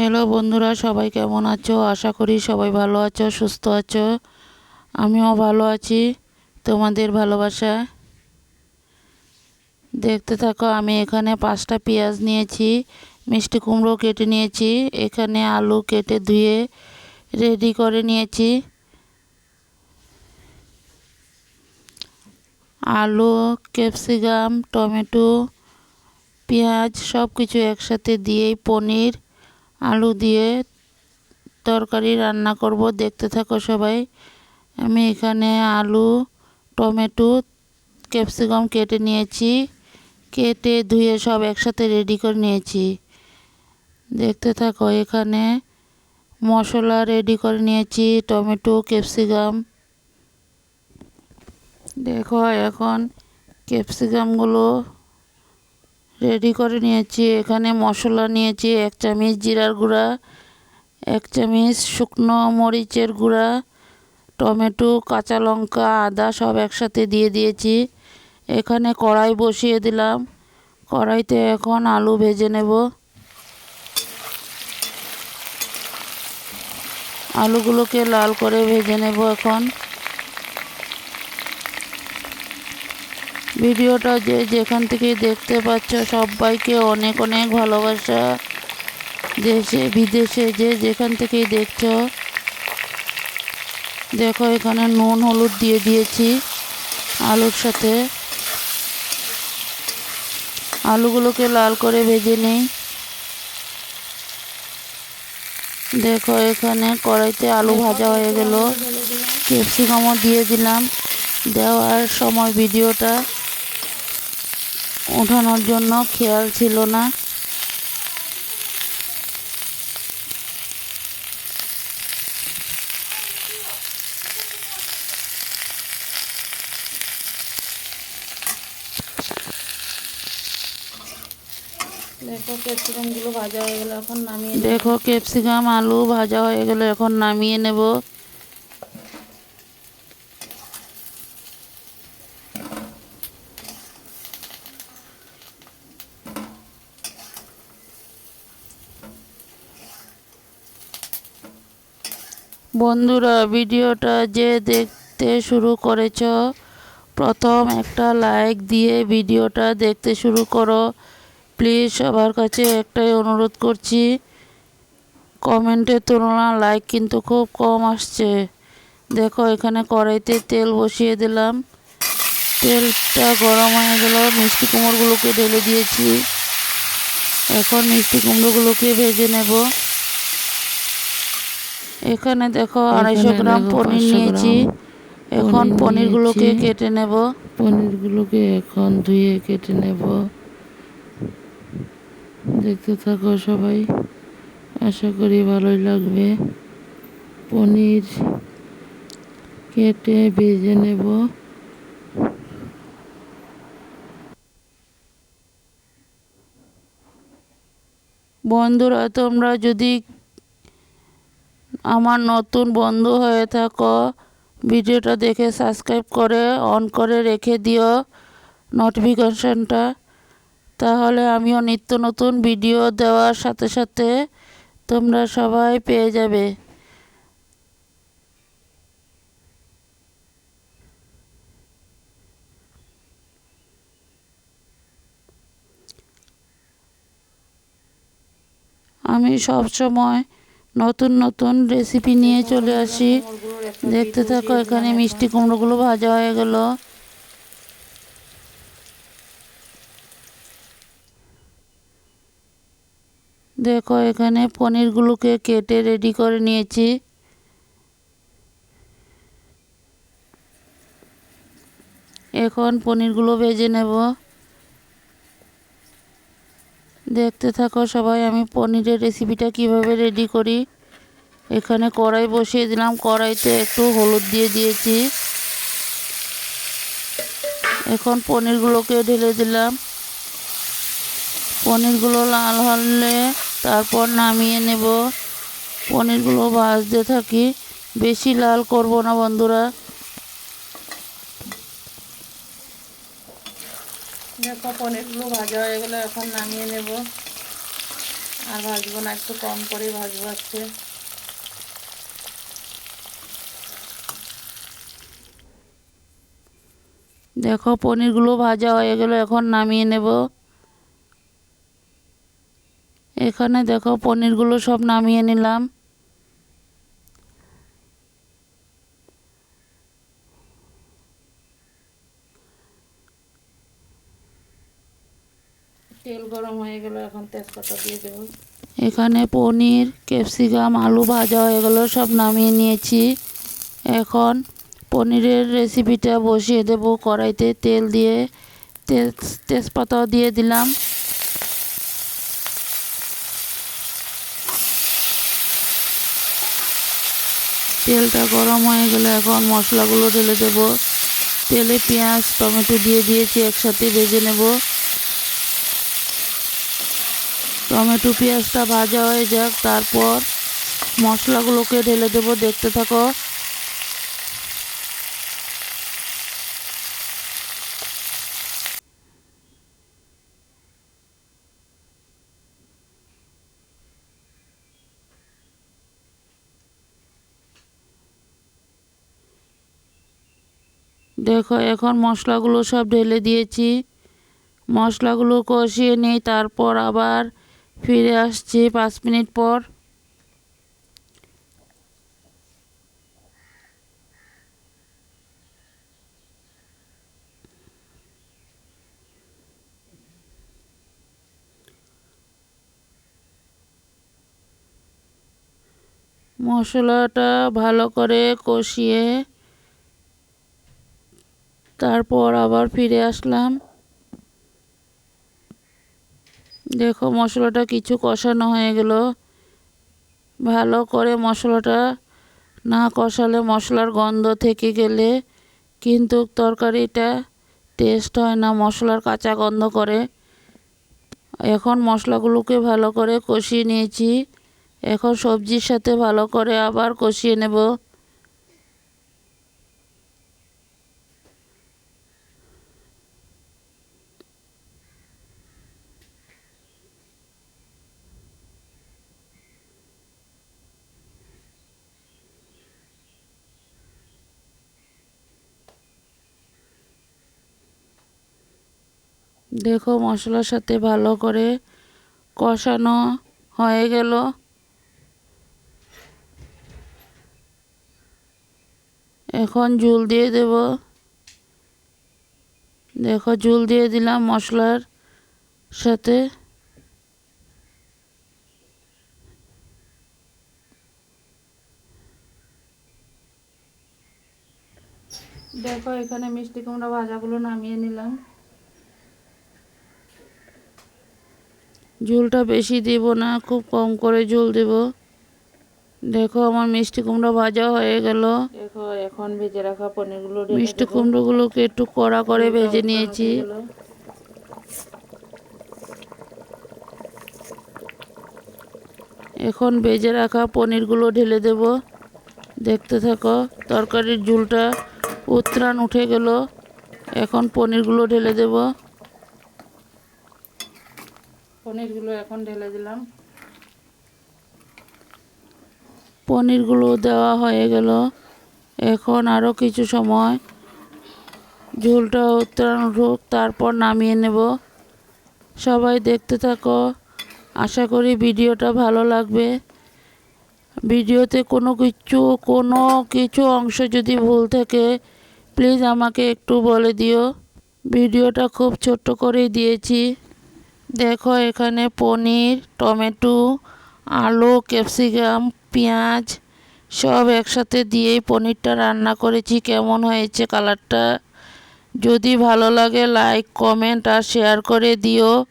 Hello বন্ধুরা, সবাই কেমন আছো? আশা করি সবাই ভালো আছো, সুস্থ আছো। আমিও ভালো আছি, তোমাদের ভালোবাসা দেখতে থাকো, আমি এখানে পাঁচটা পেঁয়াজ নিয়েছি, মিষ্টি কুমড়ো কেটে নিয়েছি, এখানে আলু কেটে ধুয়ে রেডি করে নিয়েছি। আলু, ক্যাপসিকাম, টমেটো, পেঁয়াজ সব কিছু একসাথে দিয়েই পনির আলু দিয়ে তরকারি রান্না করব। দেখতে থাকো সবাই। আমি এখানে আলু, টমেটো, ক্যাপসিকাম কেটে নিয়েছি। কেটে ধুয়ে সব একসাথে রেডি করে নিয়েছি। দেখতে থাকো, এখানে মশলা রেডি করে নিয়েছি, টমেটো, ক্যাপসিকাম। দেখো, এখন ক্যাপসিকামগুলো রেডি করে নিয়েছি। এখানে মশলা নিয়েছি, এক চামচ জিরার গুঁড়া, এক চামচ শুকনো মরিচের গুঁড়া, টমেটো, কাঁচা লঙ্কা, আদা সব একসাথে দিয়ে দিয়েছি। এখানে কড়াই বসিয়ে দিলাম। কড়াইতে এখন আলু ভেজে নেব। আলুগুলোকে লাল করে ভেজে নেব এখন। ভিডিওটা যে যেখান থেকে দেখতে পাচ্ছ সবাইকে অনেক অনেক ভালোবাসা। দেশে, বিদেশে যে যেখান থেকেই দেখছ। দেখো, এখানে নুন, হলুদ দিয়ে দিয়েছি আলুর সাথে। আলুগুলোকে লাল করে ভেজে নিই। দেখো, এখানে কড়াইতে আলু ভাজা হয়ে গেল। ক্যাপসিকামও দিয়ে দিলাম। দেওয়ার সময় ভিডিওটা। ওঠানোর জন্য খেয়াল ছিল না। দেখো ক্যাপসিকামগুলো ভাজা হয়ে গেল এখন নামিয়ে দেখো ক্যাপসিকাম আলু ভাজা হয়ে গেল এখন নামিয়ে নেব। বন্ধুরা, ভিডিওটা যে দেখতে শুরু করেছ, প্রথম একটা লাইক দিয়ে ভিডিওটা দেখতে শুরু করো। প্লিজ সবার কাছে একটাই অনুরোধ করছি, কমেন্টের তুলনা লাইক কিন্তু খুব কম আসছে। দেখো, এখানে কড়াইতে তেল বসিয়ে দিলাম। তেলটা গরম হয়ে গেল, মিষ্টি কুমড়োগুলোকে ঢেলে দিয়েছি। এখন মিষ্টি কুমড়োগুলোকে ভেজে নেব। এখানে দেখো আড়াইশো গ্রাম পনির 500 নিয়েছি। এখন পনির পনিরগুলোকে কেটে নেব। পনিরগুলোকে এখন ধুয়ে কেটে নেব। দেখতে থাকো সবাই। আশা করি ভালোই লাগবে। পনির কেটে ভেজে নেব। বন্ধুরা তোমরা যদি আমার নতুন বন্ধু হয়ে থাকো। ভিডিওটা দেখে সাবস্ক্রাইব করে অন করে রেখে দিও নোটিফিকেশনটা তাহলে আমিও নিত্য নতুন ভিডিও দেওয়ার সাথে সাথে তোমরা সবাই পেয়ে যাবে। আমি সব সময় নতুন নতুন রেসিপি নিয়ে চলে আসি। দেখতে থাকো, এখানে মিষ্টি কুমড়োগুলো ভাজা হয়ে গেল। দেখো, এখানে পনিরগুলোকে কেটে রেডি করে নিয়েছি। এখন পনিরগুলো ভেজে নেব। দেখতে থাকো সবাই, আমি পনিরের রেসিপিটা কীভাবে রেডি করি। এখানে কড়াই বসিয়ে দিলাম, কড়াইতে একটু হলুদ দিয়ে দিয়েছি। এখন পনিরগুলোকে ঢেলে দিলাম। পনিরগুলো লাল হলে তারপর নামিয়ে নেব। পনিরগুলো ভাজতে থাকি। বেশি লাল করব না বন্ধুরা। দেখো পনিরগুলো ভাজা হয়ে গেলে এখন নামিয়ে নেব। আর ভাজবো না, একটু কম করেই ভাজবো আজকে। দেখো, পনিরগুলো ভাজা হয়ে গেল এখন নামিয়ে নেব। এখানে দেখো, পনিরগুলো সব নামিয়ে নিলাম তেল হয়ে গেল, এখন তেজপাতা দিয়ে এখানে পনির, ক্যাপসিকাম, আলু ভাজা হয়ে গেল, সব নামিয়ে নিয়েছি। এখন পনিরের রেসিপিটা বসিয়ে দেব কড়াইতে তেল দিয়ে। তেজ, তেজপাতাও দিয়ে দিলাম। তেলটা গরম হয়ে গেলে এখন মশলাগুলো ঢেলে দেব। তেলে পেঁয়াজ, টমেটো দিয়ে দিয়েছি, একসাথে ভেজে নেব। টমেটো পেঁয়াজটা ভাজা হয়ে যাক, তারপর মশলাগুলোকে ঢেলে দেবো, দেখতে থাকো। দেখো, এখন মশলাগুলো সব ঢেলে দিয়েছি। মশলাগুলো কষিয়ে নিই, তারপর আবার ফিরে আসছি পাঁচ মিনিট পর। মশলাটা ভালো করে কষিয়ে তারপর আবার ফিরে আসলাম। দেখো মশলাটা কিছু কষানো হয়ে গেল। ভালো করে মশলাটা না কষালে মশলার গন্ধ থেকে গেলে কিন্তু তরকারিটা টেস্ট হয় না, মশলার কাঁচা গন্ধ করে। এখন মশলাগুলোকে ভালো করে কষিয়ে নিয়েছি। এখন সবজির সাথে ভালো করে আবার কষিয়ে নেব। দেখো মশলার সাথে ভালো করে কষানো হয়ে গেল। এখন ঝুল দিয়ে দেব। দেখো ঝুল দিয়ে দিলাম মশলার সাথে। দেখো এখানে মিষ্টি কুমড়া ভাজাগুলো নামিয়ে নিলাম। ঝোলটা বেশি দেব না খুব কম করে ঝোল দেব। দেখো আমার মিষ্টি কুমড়ো ভাজা হয়ে গেল। দেখো এখন ভেজে রাখা পনিরগুলো মিষ্টি কুমড়োগুলোকে একটু কড়া করে ভেজে নিয়েছি। এখন ভেজে রাখা পনিরগুলো ঢেলে দেব। দেখতে থাকো তরকারির ঝুলটা উত্রাণ উঠে গেল। এখন পনিরগুলো ঢেলে দেব। পনিরগুলো এখন ঢেলে দিলাম। পনিরগুলো দেওয়া হয়ে গেল। এখন আরও কিছু সময় ঝোলটা উত্তরাণ উঠুক তারপর নামিয়ে নেব। সবাই দেখতে থাকো। আশা করি ভিডিওটা ভালো লাগবে। ভিডিওতে কোনো কিছু কোনো কিছু অংশ যদি ভুল থাকে, প্লিজ আমাকে একটু বলে দিও। ভিডিওটা খুব ছোট্ট করেই দিয়েছি। দেখো এখানে পনির, টমেটো, আলু, ক্যাপসিকাম, পেঁয়াজ সব একসাথে দিয়েই পনিরটা রান্না করেছি। কেমন হয়েছে কালারটা? যদি ভালো লাগে লাইক, কমেন্ট আর শেয়ার করে দিও।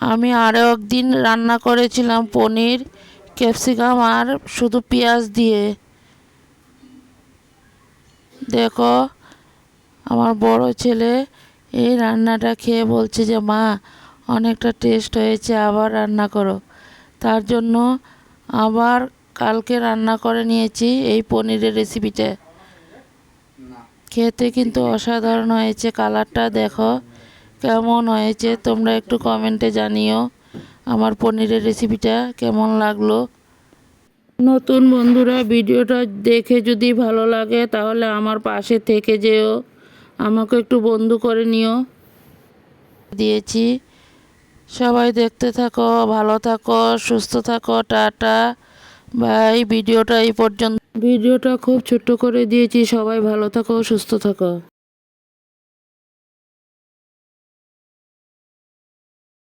আমি আরও একদিন রান্না করেছিলাম পনির, ক্যাপসিকাম আর শুধু পেঁয়াজ দিয়ে। দেখো, আমার বড় ছেলে এই রান্নাটা খেয়ে বলছে যে, মা অনেকটা টেস্ট হয়েছে আবার রান্না করো। তার জন্য আবার কালকে রান্না করে নিয়েছি এই পনিরের রেসিপিটা খেতে কিন্তু অসাধারণ হয়েছে কালারটা দেখো কেমন হয়েছে তোমরা একটু কমেন্টে জানিও আমার পনিরের রেসিপিটা কেমন লাগল। নতুন বন্ধুরা ভিডিওটা দেখে যদি ভালো লাগে তাহলে আমার পাশে থেকে যেও আমাকে একটু বন্ধু করে নিও। দিয়েছি সবাই দেখতে থাকো, ভালো থাকো, সুস্থ থাকো, টাটা, বাই। ভিডিওটা এই পর্যন্ত ভিডিওটা খুব ছোট্ট করে দিয়েছি, সবাই ভালো থাকো, সুস্থ থাকো।